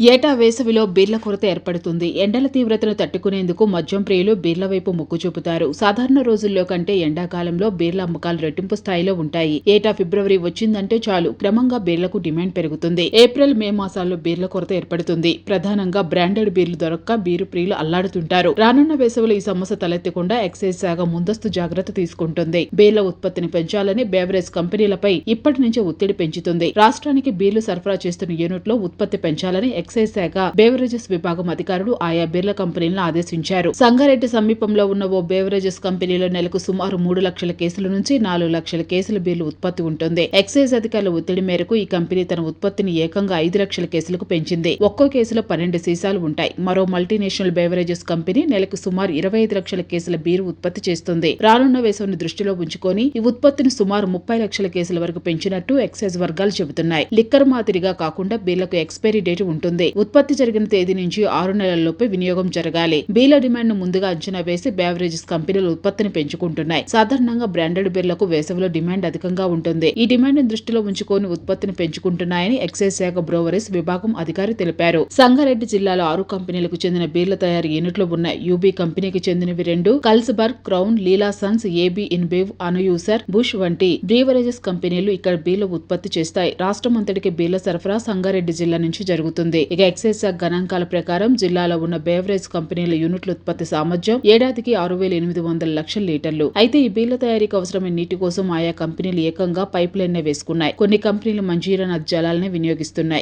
ఏటా వేసవిలో బీర్ల కొరత ఏర్పడుతుంది. ఎండల తీవ్రతను తట్టుకునేందుకు మద్యం ప్రియులు బీర్ల వైపు మొగ్గు చూపుతారు. సాధారణ రోజుల్లో కంటే ఎండాకాలంలో బీర్ల అమ్మకాలు రెట్టింపు స్థాయిలో ఉంటాయి. ఏటా ఫిబ్రవరి వచ్చిందంటే చాలు. క్రమంగా బీర్లకు డిమాండ్ పెరుగుతుంది. ఏప్రిల్ మే మాసాల్లో బీర్ల కొరత ఏర్పడుతుంది. ప్రధానంగా బ్రాండెడ్ బీర్లు దొరక్క బీరు ప్రియులు అల్లాడుతుంటారు. రానున్న వేసవిలో ఈ సమస్య తలెత్తకుండా ఎక్సైజ్ శాఖ ముందస్తు జాగ్రత్త తీసుకుంటుంది. బీర్ల ఉత్పత్తిని పెంచాలని బేవరేజ్ కంపెనీలపై ఇప్పటి నుంచే ఒత్తిడి పెంచుతుంది. రాష్ట్రానికి బీర్లు సరఫరా చేస్తున్న యూనిట్లో ఉత్పత్తి పెంచాలని ఎక్సైజ్ శాఖ బేవరేజెస్ విభాగం అధికారులు ఆయా బీర్ల కంపెనీలను ఆదేశించారు. సంగారెడ్డి సమీపంలో ఉన్న ఓ బేవరేజెస్ కంపెనీలో నెలకు సుమారు మూడు లక్షల కేసుల నుంచి నాలుగు లక్షల కేసుల బీర్లు ఉత్పత్తి ఉంటుంది. ఎక్సైజ్ అధికారుల ఒత్తిడి మేరకు ఈ కంపెనీ తన ఉత్పత్తిని ఏకంగా ఐదు లక్షల కేసులకు పెంచింది. ఒక్కో కేసులో పన్నెండు సీసాలు ఉంటాయి. మరో మల్టీనేషనల్ బేవరేజెస్ కంపెనీ నెలకు సుమారు ఇరవై ఐదు లక్షల కేసుల బీరు ఉత్పత్తి చేస్తుంది. రానున్న వేసవిని దృష్టిలో ఉంచుకొని ఈ ఉత్పత్తిని సుమారు ముప్పై లక్షల కేసుల వరకు పెంచినట్టు ఎక్సైజ్ వర్గాలు చెబుతున్నాయి. లిక్కర్ మాదిరిగా కాకుండా బీర్లకు ఎక్స్పైరీ డేట్ ఉంటుంది. ఉత్పత్తి జరిగిన తేదీ నుంచి ఆరు నెలల్లోపే వినియోగం జరగాలి. బీర్ల డిమాండ్ను ముందుగా అంచనా వేసి బేవరేజెస్ కంపెనీలు ఉత్పత్తిని పెంచుకుంటున్నాయి. సాధారణంగా బ్రాండెడ్ బీర్లకు వేసవిలో డిమాండ్ అధికంగా ఉంటుంది. ఈ డిమాండ్ దృష్టిలో ఉంచుకొని ఉత్పత్తిని పెంచుకుంటున్నాయని ఎక్సైజ్ శాఖ బ్రోవరీస్ విభాగం అధికారి తెలిపారు. సంగారెడ్డి జిల్లాలో ఆరు కంపెనీలకు చెందిన బీర్ల తయారీ యూనిట్లు ఉన్నాయి యూబీ కంపెనీకి చెందినవి రెండు Carlsberg crown Leela sons AB InBev Anheuser Busch వంటి బ్రీవరేజెస్ కంపెనీలు ఇక్కడ బీర్లు ఉత్పత్తి చేస్తాయి. రాష్ట్రం అంతటికి బీర్ల సరఫరా సంగారెడ్డి జిల్లా నుంచి జరుగుతుంది. ఇక ఎక్సైజ్ శాఖ గణాంకాల ప్రకారం జిల్లాలో ఉన్న బేవరేజ్ కంపెనీల యూనిట్ల ఉత్పత్తి సామర్థ్యం ఏడాదికి ఆరు వేల ఎనిమిది వందల లక్షల లీటర్లు. అయితే ఈ బీర్ల తయారీకి అవసరమైన నీటి కోసం ఆయా కంపెనీలు ఏకంగా పైప్ లైన్ వేసుకున్నాయి. కొన్ని కంపెనీలు మంజీరా నది జలాలనే వినియోగిస్తున్నాయి.